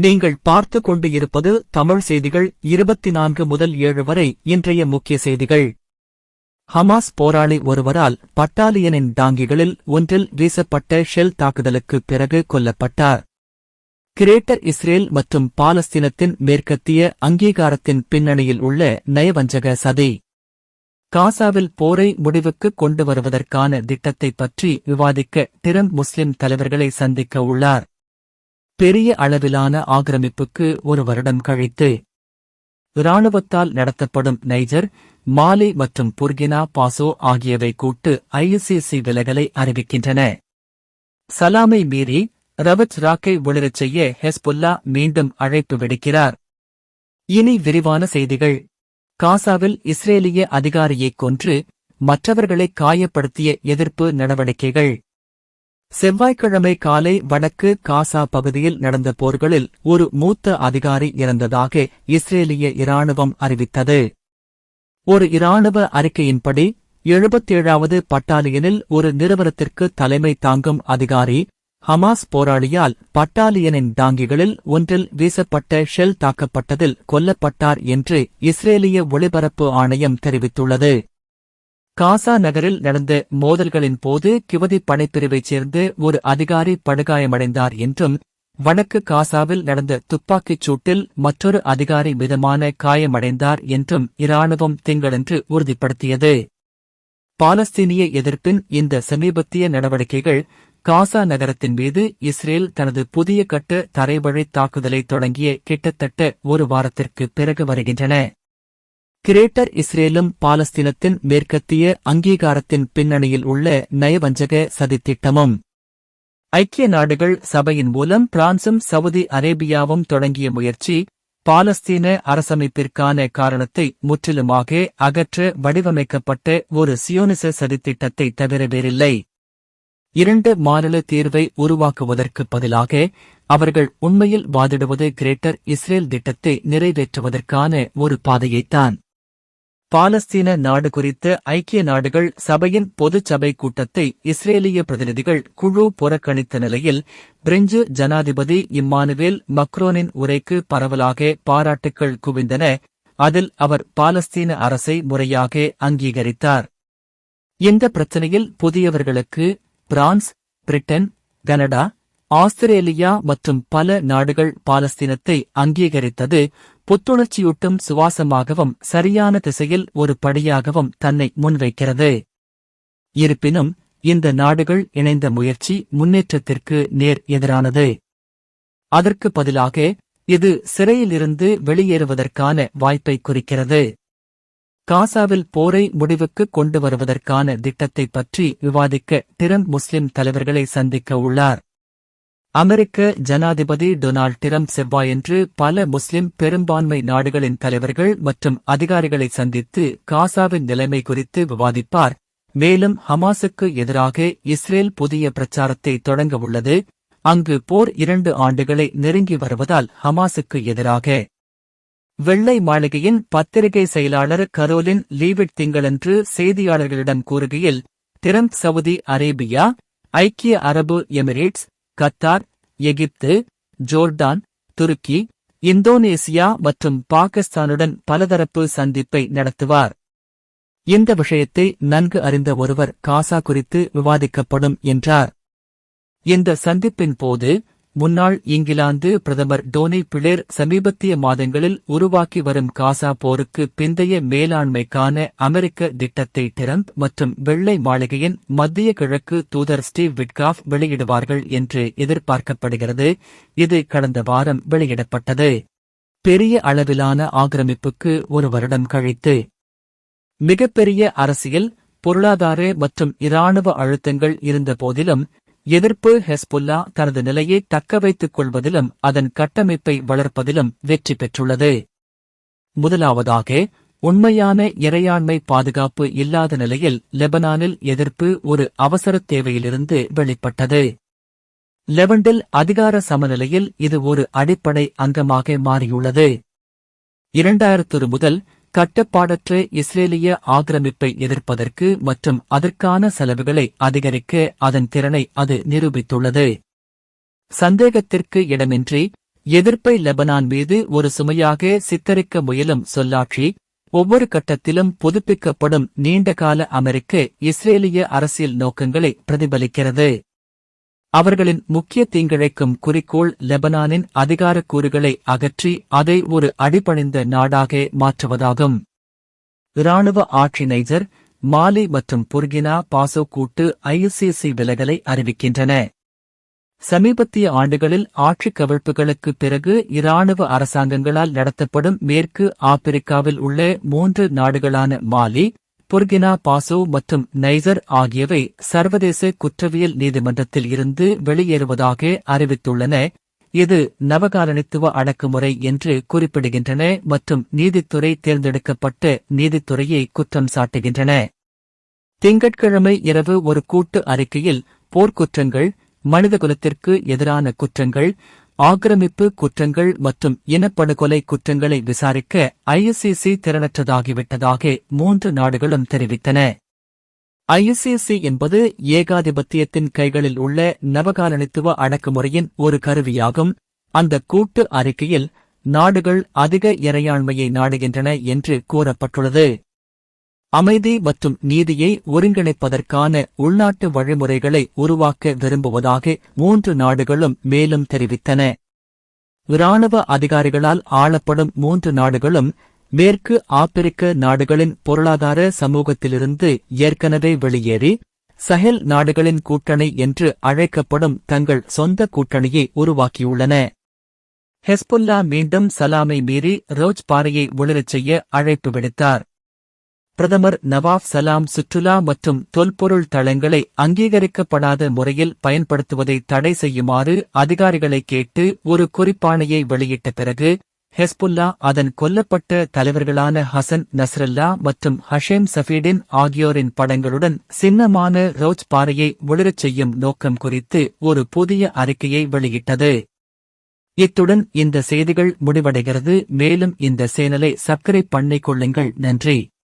நீங்கள் பார்த்து கொண்டு இருப்பது தமிழ் செய்திகள் இருபத்தி நான்கு முதல் ஏழு வரை இன்றைய முக்கிய செய்திகள். ஹமாஸ் போராளி ஒருவரால் பட்டாலியனின் டாங்கிகளில் ஒன்றில் வீசப்பட்ட ஷெல் தாக்குதலுக்கு பிறகு கொல்லப்பட்டார். கிரேட்டர் இஸ்ரேல் மற்றும் பாலஸ்தீனத்தின் மேற்கத்திய அங்கீகாரத்தின் பின்னணியில் உள்ள நயவஞ்சக சதி. காசாவில் போரை முடிவுக்கு கொண்டு வருவதற்கான திட்டத்தைப் பற்றி விவாதிக்க டிரம்ப் முஸ்லிம் தலைவர்களை சந்திக்க உள்ளார். பெரிய அளவிலான ஆக்கிரமிப்புக்கு ஒரு வருடம் கழித்து இராணுவத்தால் நடத்தப்படும் நைஜர் மாலி மற்றும் புர்கினா பாசோ ஆகியவை கூட்டு ஐஎஸ்சிசி விலகலை அறிவிக்கின்றன. சலாமை மீறி ரவத் ராக்கை ஒளிரச் செய்ய ஹெஸ்புல்லா மீண்டும் அழைப்பு விடுக்கிறார். இனி விரிவான செய்திகள். காசாவில் இஸ்ரேலிய அதிகாரியைக் கொன்று மற்றவர்களை காயப்படுத்திய எதிர்ப்பு நடவடிக்கைகள். செவ்வாய்க்கிழமை காலை வடக்கு காசா பகுதியில் நடந்த போர்களில் ஒரு மூத்த அதிகாரி இறந்ததாக இஸ்ரேலிய இராணுவம் அறிவித்தது. ஒரு இராணுவ அறிக்கையின்படி எழுபத்தேழாவது பட்டாலியனில் ஒரு நிறுவனத்திற்கு தலைமை தாங்கும் அதிகாரி ஹமாஸ் போராளியால் பட்டாலியனின் டாங்கிகளில் ஒன்றில் வீசப்பட்ட ஷெல் தாக்கப்பட்டதில் கொல்லப்பட்டார் என்று இஸ்ரேலிய ஒளிபரப்பு ஆணையம் தெரிவித்துள்ளது. காசா நகரில் நடந்த மோதல்களின் போது கிவதி படைப்பிரிவைச் சேர்ந்த ஒரு அதிகாரி படுகாயமடைந்தார் என்றும் வடக்கு காசாவில் நடந்த துப்பாக்கிச் சூட்டில் மற்றொரு அதிகாரி மிதமான காயமடைந்தார் என்றும் இராணுவம் திங்களன்று உறுதிப்படுத்தியது. பாலஸ்தீனிய எதிர்ப்பின் இந்த சமீபத்திய நடவடிக்கைகள் காசா நகரத்தின் மீது இஸ்ரேல் தனது புதிய கட்ட தரைவழி தாக்குதலை தொடங்கிய கிட்டத்தட்ட ஒரு வாரத்திற்கு பிறகு வருகின்றன. கிரேட்டர் இஸ்ரேலும் பாலஸ்தீனத்தின் மேற்கத்திய அங்கீகாரத்தின் பின்னணியில் உள்ள நயவஞ்சக சதித்திட்டமும் ஐக்கிய நாடுகள் சபையின் மூலம் பிரான்சும் சவுதி அரேபியாவும் தொடங்கிய முயற்சி பாலஸ்தீன அரசமைப்பிற்கான காரணத்தை முற்றிலுமாக அகற்ற வடிவமைக்கப்பட்ட ஒரு சியோனிச சதித்திட்டத்தை தவிர வேறில்லை. இரண்டு மாநில தீர்வை உருவாக்குவதற்கு பதிலாக அவர்கள் உண்மையில் வாதிடுவது கிரேட்டர் இஸ்ரேல் திட்டத்தை நிறைவேற்றுவதற்கான ஒரு பாதையைத்தான். பாலஸ்தீன நாடு குறித்த ஐக்கிய நாடுகள் சபையின் பொதுச் சபை கூட்டத்தை இஸ்ரேலிய பிரதிநிதிகள் குழு புறக்கணித்த நிலையில் பிரெஞ்சு ஜனாதிபதி இம்மானுவேல் மக்ரோனின் உரைக்கு பரவலாக பாராட்டுக்கள் குவிந்தன. அதில் அவர் பாலஸ்தீன அரசை முறையாக அங்கீகரித்தார். இந்த பிரச்சினையில் புதியவர்களுக்கு பிரான்ஸ் பிரிட்டன் கனடா ஆஸ்திரேலியா மற்றும் பல நாடுகள் பாலஸ்தீனத்தை அங்கீகரித்தது புத்துணர்ச்சியூட்டும் சுவாசமாகவும் சரியான திசையில் ஒரு படியாகவும் தன்னை முன்வைக்கிறது. இருப்பினும் இந்த நாடுகள் இணைந்த முயற்சி முன்னேற்றத்திற்கு நேர் எதிரானது. அதற்கு பதிலாக இது சிறையிலிருந்து வெளியேறுவதற்கான வாய்ப்பை குறிக்கிறது. காசாவில் போரை முடிவுக்கு கொண்டு வருவதற்கான திட்டத்தை பற்றி விவாதிக்க டிரம்ப் முஸ்லிம் தலைவர்களை சந்திக்க உள்ளார். அமெரிக்க ஜனாதிபதி டொனால்ட் டிரம்ப் செவ்வாயன்று பல முஸ்லிம் பெரும்பான்மை நாடுகளின் தலைவர்கள் மற்றும் அதிகாரிகளை சந்தித்து காசாவின் நிலைமை குறித்து விவாதிப்பார். மேலும் ஹமாஸுக்கு எதிராக இஸ்ரேல் புதிய பிரச்சாரத்தை தொடங்க உள்ளது. அங்கு போர் இரண்டு ஆண்டுகளை நெருங்கி வருவதால் ஹமாஸுக்கு எதிராக. வெள்ளை மாளிகையின் பத்திரிகை செயலாளர் கரோலின் லீவிட் திங்களன்று செய்தியாளர்களிடம் கூறுகையில் டிரம்ப் சவுதி அரேபியா ஐக்கிய அரபு எமிரேட்ஸ் கத்தார் எகிப்து ஜோர்டான் துருக்கி இந்தோனேசியா மற்றும் பாகிஸ்தானுடன் பலதரப்பு சந்திப்பை நடத்துவார். இந்த விஷயத்தை நன்கு அறிந்த ஒருவர் காசா குறித்து விவாதிக்கப்படும் என்றார். இந்த சந்திப்பின் போது முன்னாள் இங்கிலாந்து பிரதமர் டோனி பிளேர் சமீபத்திய மாதங்களில் உருவாக்கி வரும் காசா போருக்கு பிந்தைய மேலாண்மைக்கான அமெரிக்க திட்டத்தை டிரம்ப் மற்றும் வெள்ளை மாளிகையின் மத்திய கிழக்கு தூதர் ஸ்டீவ் விட்காஃப் வெளியிடுவார்கள் என்று எதிர்பார்க்கப்படுகிறது. இது கடந்த வாரம் வெளியிடப்பட்டது. பெரிய அளவிலான ஆக்கிரமிப்புக்கு ஒரு வருடம் கழித்து மிகப்பெரிய அரசியல் பொருளாதார மற்றும் இராணுவ அழுத்தங்கள் இருந்தபோதிலும் எதிர்ப்பு ஹெஸ்புல்லா தனது நிலையை தக்க வைத்துக் கொள்வதிலும் அதன் கட்டமைப்பை வளர்ப்பதிலும் வெற்றி பெற்றுள்ளது. முதலாவதாக உண்மையான இறையாண்மை பாதுகாப்பு இல்லாத நிலையில் லெபனானில் எதிர்ப்பு ஒரு அவசர தேவையிலிருந்து வெளிப்பட்டது. லெவண்டில் அதிகார சமநிலையில் இது ஒரு அடிப்படை அங்கமாக மாறியுள்ளது. இரண்டாயிரத்து முதல் கட்டுப்பாடற்ற இஸ்ரேலிய ஆக்கிரமிப்பை எதிர்ப்பதற்கு மற்றும் அதற்கான செலவுகளை அதிகரிக்க அதன் திறனை அது நிரூபித்துள்ளது. சந்தேகத்திற்கு இடமின்றி எதிர்ப்பை லெபனான் மீது ஒரு சுமையாக சித்தரிக்க முயலும் சொல்லாட்சி ஒவ்வொரு கட்டத்திலும் புதுப்பிக்கப்படும் நீண்டகால அமெரிக்க இஸ்ரேலிய அரசியல் நோக்கங்களை பிரதிபலிக்கிறது. அவர்களின் முக்கிய தீங்கிழைக்கும் குறிக்கோள் லெபனானின் அதிகாரக் கூறுகளை அகற்றி அதை ஒரு அடிபணிந்த நாடாக மாற்றுவதாகும். இராணுவ ஆட்சி நைஜர் மாலி மற்றும் புர்கினா பாசோ கூட்டு ஐஎஸ்எஸ்சி விலகலை அறிவிக்கின்றன. சமீபத்திய ஆண்டுகளில் ஆட்சி கவிழ்ப்புகளுக்குப் பிறகு இராணுவ அரசாங்கங்களால் நடத்தப்படும் மேற்கு ஆப்பிரிக்காவில் உள்ள மூன்று நாடுகளான மாலி புர்கினா பாசோ மற்றும் நைசர் ஆகியவை சர்வதேச குற்றவியல் நீதிமன்றத்தில் இருந்து வெளியேறுவதாக அறிவித்துள்ளன. இது நவகாலனித்துவ அடக்குமுறை என்று குறிப்பிடுகின்றன மற்றும் நீதித்துறை தேர்ந்தெடுக்கப்பட்ட நீதித்துறையை குற்றம் சாட்டுகின்றன. திங்கட்கிழமை இரவு ஒரு கூட்டு அறிக்கையில் போர்க்குற்றங்கள் மனிதகுலத்திற்கு எதிரான குற்றங்கள் ஆக்கிரமிப்பு குற்றங்கள் மற்றும் இனப்படுகொலை குற்றங்களை விசாரிக்க ஐஎஸ்சிசி திறனற்றதாகிவிட்டதாக மூன்று நாடுகளும் தெரிவித்தன. ஐஎஸ்சிசி என்பது ஏகாதிபத்தியத்தின் கைகளில் உள்ள நவகாலனித்துவ அடக்குமுறையின் ஒரு கருவியாகும். அந்த கூட்டு அறிக்கையில் நாடுகள் அதிக இறையாண்மையை நாடுகின்றன என்று கூறப்பட்டுள்ளது. அமைதி மற்றும் நீதியை ஒருங்கிணைப்பதற்கான உள்நாட்டு வழிமுறைகளை உருவாக்க விரும்புவதாக மூன்று நாடுகளும் மேலும் தெரிவித்தன. இராணுவ அதிகாரிகளால் ஆளப்படும் மூன்று நாடுகளும் மேற்கு ஆப்பிரிக்க நாடுகளின் பொருளாதார சமூகத்திலிருந்து ஏற்கனவே வெளியேறி சஹெல் நாடுகளின் கூட்டணி என்று அழைக்கப்படும் தங்கள் சொந்த கூட்டணியை உருவாக்கியுள்ளன. ஹெஸ்புல்லா மீண்டும் சலாமை மீறி ரோஜ் பாறையை ஒளிரச் செய்ய அழைப்பு விடுத்தார். பிரதமர் நவாப் சலாம் சுற்றுலா மற்றும் தொல்பொருள் தளங்களை அங்கீகரிக்கப்படாத முறையில் பயன்படுத்துவதை தடை செய்யுமாறு அதிகாரிகளை கேட்டு ஒரு குறிப்பாணையை வெளியிட்ட பிறகு ஹெஸ்புல்லா அதன் கொல்லப்பட்ட தலைவர்களான ஹசன் நஸ்ரல்லா மற்றும் ஹஷேம் சஃபீடின் ஆகியோரின் படங்களுடன் சின்னமான ரோஜ் பாறையை ஒளிரச் செய்யும் நோக்கம் குறித்து ஒரு புதிய அறிக்கையை வெளியிட்டது. இத்துடன் இந்த செய்திகள் முடிவடைகிறது. மேலும் இந்த சேனலை சப்ஸ்கிரைப் பண்ணிக் கொள்ளுங்கள் நன்றி.